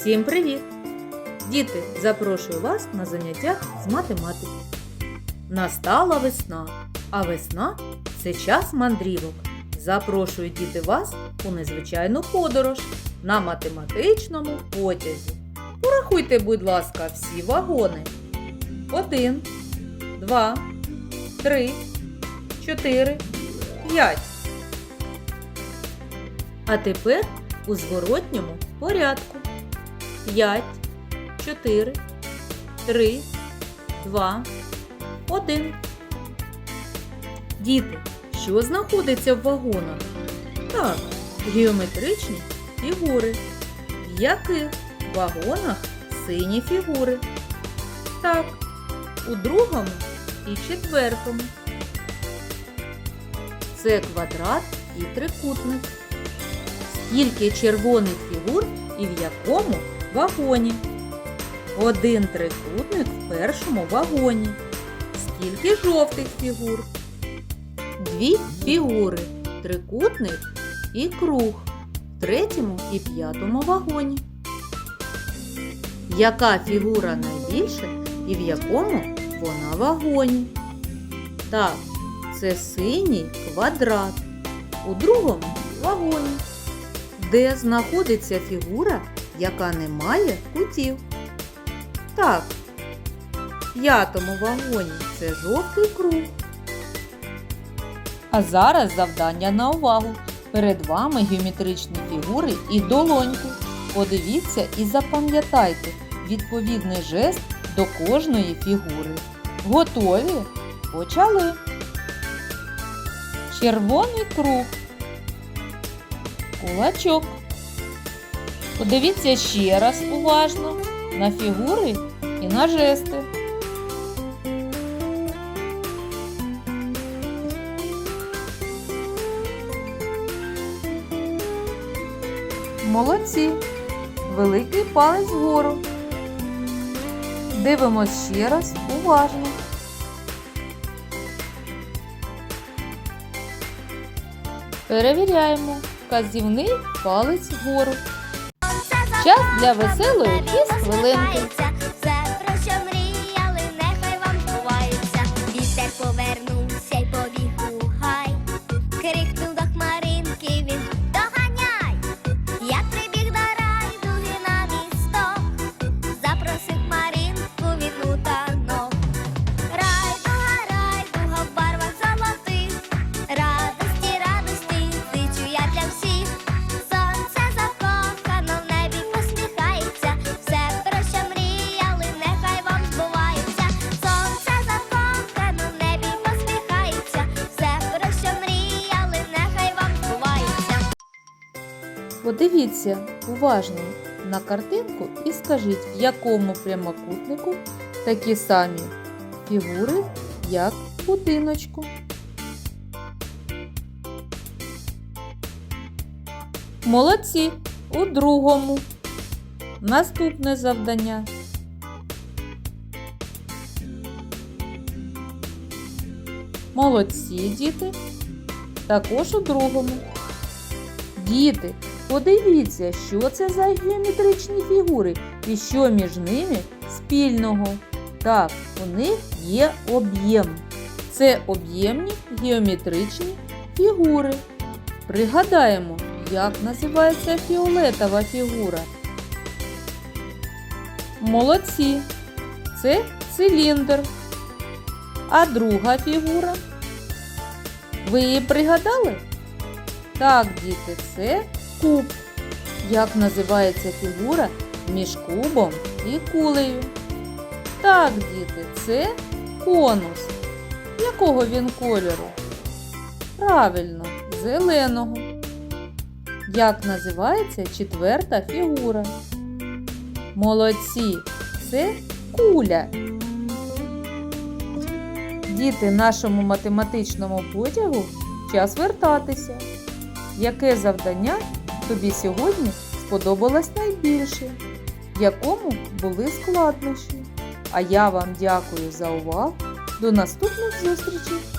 Всім привіт! Діти, запрошую вас на заняття з математики. Настала весна, а весна це час мандрівок. Запрошую діти вас у незвичайну подорож на математичному потязі. Порахуйте, будь ласка, всі вагони. Один, два, три, чотири, п'ять. А тепер у зворотньому порядку. 5, 4, 3, 2, 1. Діти, що знаходиться в вагонах? Так, геометричні фігури. В яких вагонах сині фігури? Так, у другому і четвертому. Це квадрат і трикутник. Скільки червоних фігур і в якому вагоні? Один трикутник в першому вагоні. Скільки жовтих фігур? Дві фігури. Трикутник і круг в третьому і п'ятому вагоні. Яка фігура найбільша і в якому вона вагоні? Так, це синій квадрат у другому вагоні. Де знаходиться фігура, яка не має кутів? Так, в п'ятому вагоні це жовтий круг. А зараз завдання на увагу. Перед вами геометричні фігури і долоньку. Подивіться і запам'ятайте відповідний жест до кожної фігури. Готові? Почали. Червоний круг. Кулачок. Подивіться ще раз уважно на фігури і на жести. Молодці. Великий палець вгору. Дивимось ще раз уважно. Перевіряємо. Вказівний палець вгору. Час для веселої і хвилинки. Подивіться уважно на картинку і скажіть, в якому прямокутнику такі самі фігури, як будиночку. Молодці! У другому. Наступне завдання. Молодці, діти. Також у другому. Діти, подивіться, що це за геометричні фігури і що між ними спільного. Так, у них є об'єм. Це об'ємні геометричні фігури. Пригадаємо, як називається фіолетова фігура. Молодці. Це циліндр. А друга фігура. Ви її пригадали? Так, діти, це куб. Як називається фігура між кубом і кулею? Так, діти, це конус. Якого він кольору? Правильно, зеленого. Як називається четверта фігура? Молодці, це куля. Діти, нашому математичному потягу час вертатися. Яке завдання тобі сьогодні сподобалось найбільше? Якому були складнощі? А я вам дякую за увагу. До наступних зустрічей!